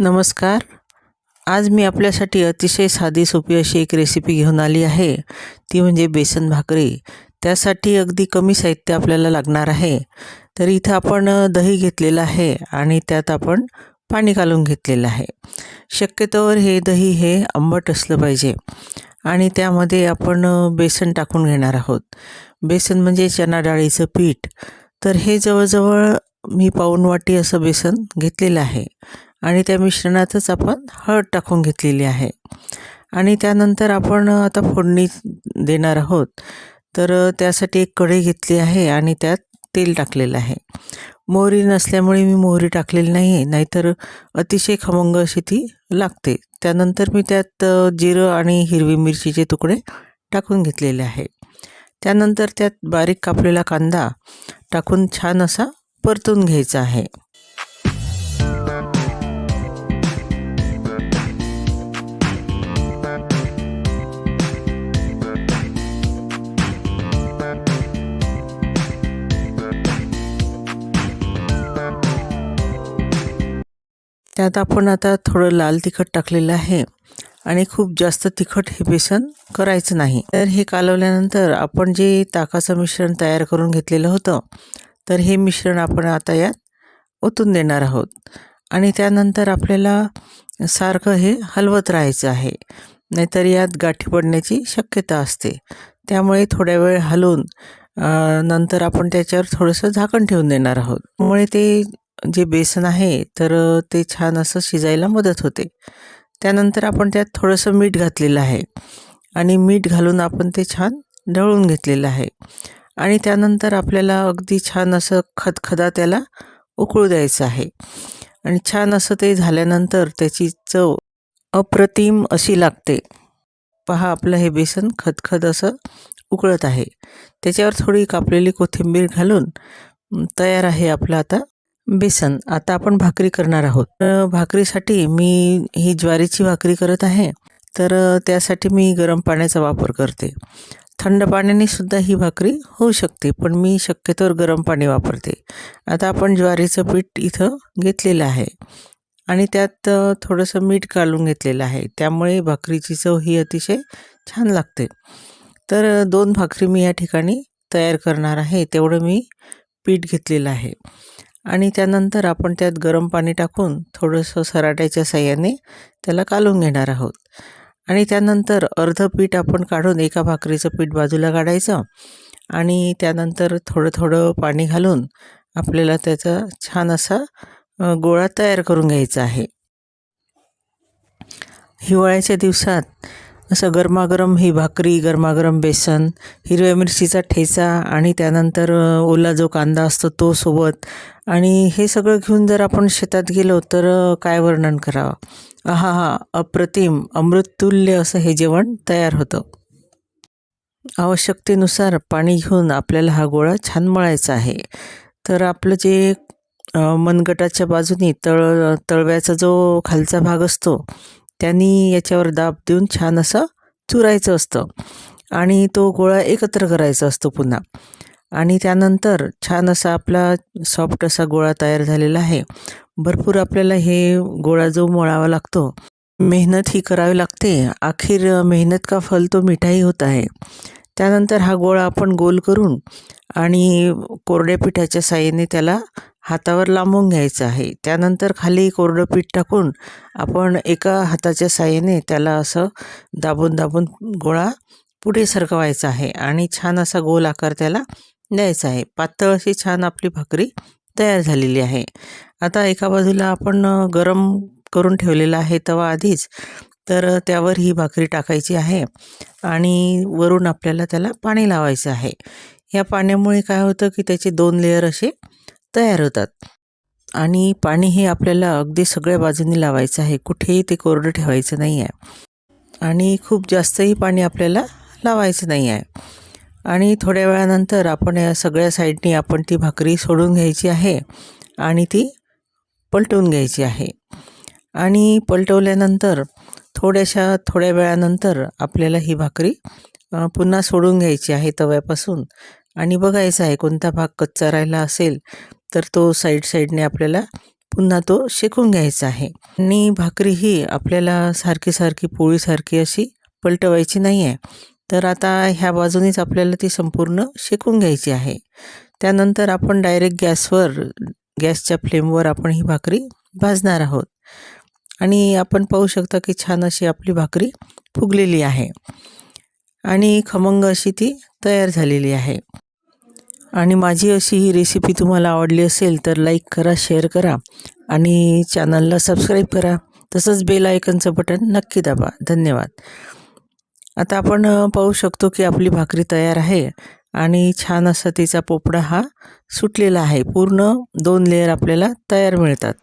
नमस्कार. आज मी आपल्यासाठी अतिशय साधी सोपी अशी एक रेसिपी घेऊन आली आहे. ती म्हणजे बेसन भाकरी. त्यासाठी अगदी कमी साहित्य आपल्याला लागणार आहे. तर इथं आपण दही घेतलेलं आहे आणि त्यात आपण पाणी घालून घेतलेलं आहे. शक्यतोवर हे दही हे आंबट असलं पाहिजे. आणि त्यामध्ये आपण बेसन टाकून घेणार आहोत. बेसन म्हणजे चना डाळीचं पीठ. तर हे जवळजवळ मी पाऊनवाटी असं बेसन घेतलेलं आहे. आणि त्या मिश्रणातच आपण हळद टाकून घेतलेली आहे. आणि त्यानंतर आपण आता फोडणी देणार आहोत. तर त्यासाठी एक कढई घेतली आहे आणि त्यात तेल टाकलेलं आहे. मोहरी नसल्यामुळे मी मोहरी टाकलेली नाही आहे नाहीतर अतिशय खमंग अशी ती लागते. त्यानंतर मी त्यात जिरं आणि हिरवी मिरचीचे तुकडे टाकून घेतलेले आहे. त्यानंतर त्यात बारीक कापलेला कांदा टाकून छान असा परतून घ्यायचा आहे. त्यात आपण आता थोडं लाल तिखट टाकलेलं आहे. आणि खूप जास्त तिखट हे बेसन करायचं नाही. तर हे कालवल्यानंतर आपण जे ताकाचं मिश्रण तयार करून घेतलेलं होतं तर हे मिश्रण आपण आता यात ओतून देणार आहोत. आणि त्यानंतर आपल्याला सारखं हे हलवत राहायचं आहे. नाहीतर यात गाठी पडण्याची शक्यता असते. त्यामुळे थोड्या वेळ हलवून नंतर आपण त्याच्यावर थोडंसं झाकण ठेवून देणार आहोत. त्यामुळे ते जे बेसन आहे तर ते छान असं शिजायला मदत होते. त्यानंतर आपण त्यात थोडंसं मीठ घातलेलं आहे आणि मीठ घालून आपण ते छान ढवळून घेतलेलं आहे. आणि त्यानंतर आपल्याला अगदी छान असं खदखदा त्याला उकळू द्यायचं आहे. आणि छान असं ते झाल्यानंतर त्याची चव अप्रतिम अशी लागते. पहा आपलं हे बेसन खदखद असं उकळत आहे. त्याच्यावर थोडी कापलेली कोथिंबीर घालून तयार आहे आपलं आता बेसन. आता आपण भाकरी करणार आहोत. भाकरीसाठी मी ही ज्वारीची भाकरी करत आहे. तर त्यासाठी मी गरम पाण्याचा वापर करते. थंड पाण्याने सुद्धा ही भाकरी होऊ शकते पण मी शक्यतोवर गरम पाणी वापरते. आता आपण ज्वारीचं पीठ इथं घेतलेलं आहे. आणि त्यात थोडंसं मीठ घालून घेतलेलं आहे. त्यामुळे भाकरीची चव ही अतिशय छान लागते. तर दोन भाकरी मी या ठिकाणी तयार करणार आहे. तेवढं मी पीठ घेतलेलं आहे. आणि त्यानंतर आपण त्यात गरम पाणी टाकून थोडंसं सराट्याच्या साह्याने त्याला कालवून घेणार आहोत. आणि त्यानंतर अर्ध पीठ आपण काढून एका भाकरीचं पीठ बाजूला काढायचं आणि त्यानंतर थोडं थोडं पाणी घालून आपल्याला त्याचा छान असा गोळा तयार करून घ्यायचा आहे. हिवाळ्याच्या दिवसात असं गरमागरम ही भाकरी गरमागरम बेसन हिरव्या मिरचीचा ठेचा आणि त्यानंतर ओला जो कांदा असतो तो सोबत. आणि हे सगळं घेऊन जर आपण शेतात गेलो तर काय वर्णन करावं? हा हा अप्रतिम अमृततुल्य असं हे जेवण तयार होतं. आवश्यकतेनुसार पाणी घेऊन आपल्याला हा गोळा छान मळायचा आहे. तर आपलं जे मनगटाच्या बाजूनी तळ तळव्याचा जो खालचा भाग असतो त्यांनी याच्यावर दाब देऊन छान असं चुरायचं असतं. आणि तो गोळा एकत्र करायचा असतो पुन्हा. आणि त्यानंतर छान असा आपला सॉफ्ट असा गोळा तयार झालेला आहे. भरपूर आपल्याला हे गोळा जो मळावा लागतो मेहनत ही करावी लागते. अखेर मेहनत का फल तो मिठाई होत आहे. त्यानंतर हा गोळा आपण गोल करून आणि कोरड्या पिठाच्या साहाय्याने त्याला हातावर लांबून घ्यायचं आहे. त्यानंतर खाली कोरडं पीठ टाकून आपण एका हाताच्या साह्याने त्याला असं दाबून दाबून गोळा पुढे सरकवायचा आहे आणि छान असा गोल आकार त्याला द्यायचा आहे. पातळ अशी छान आपली भाकरी तयार झालेली आहे. आता एका बाजूला आपण गरम करून ठेवलेला आहे तवा आधीच तर त्यावर ही भाकरी टाकायची आहे आणि वरून आपल्याला त्याला पाणी लावायचं आहे. या पाण्यामुळे काय होतं की त्याचे दोन लेअर असे तयार होतात आणि पाणी हे आपल्याला अगदी सगळ्या बाजूनी लावायचं आहे. कुठेही ते कोरडं ठेवायचं नाही आहे आणि खूप जास्तही पाणी आपल्याला लावायचं नाही आहे आणि थोड्या वेळानंतर आपण या सगळ्या साईडनी आपण ती भाकरी सोडून घ्यायची आहे आणि ती पलटवून घ्यायची आहे. आणि पलटवल्यानंतर थोड्याशा थोड्या वेळानंतर आपल्याला ही भाकरी पुन्हा सोडून घ्यायची आहे तव्यापासून. आणि बघायचं आहे कोणता भाग कच्चा राहिला असेल तर तो साईड साईडने आपल्याला पुन्हा तो शेकून घ्यायचा आहे. आणि भाकरी ही आपल्याला सारखी सारखी पोळीसारखी अशी पलटवायची नाही आहे तर आता ह्या बाजूनेच आपल्याला ती संपूर्ण शेकून घ्यायची आहे. त्यानंतर आपण डायरेक्ट गॅसवर गॅसच्या फ्लेमवर आपण ही भाकरी भाजणार आहोत. आणि आपण पाहू शकता की छान अशी आपली भाकरी फुगलेली आहे. आणि खमंग अशी ती तयार झालेली आहे. आणि माझी अशी ही रेसिपी तुम्हाला आवडली असेल तर लाईक करा शेअर करा आणि चॅनलला सबस्क्राईब करा. तसंच बेल आयकनचं बटन नक्की दाबा. धन्यवाद. आता आपण पाहू शकतो की आपली भाकरी तयार आहे आणि छान असा तिचा पोपडा हा सुटलेला आहे. पूर्ण दोन लेअर आपल्याला तयार मिळतात.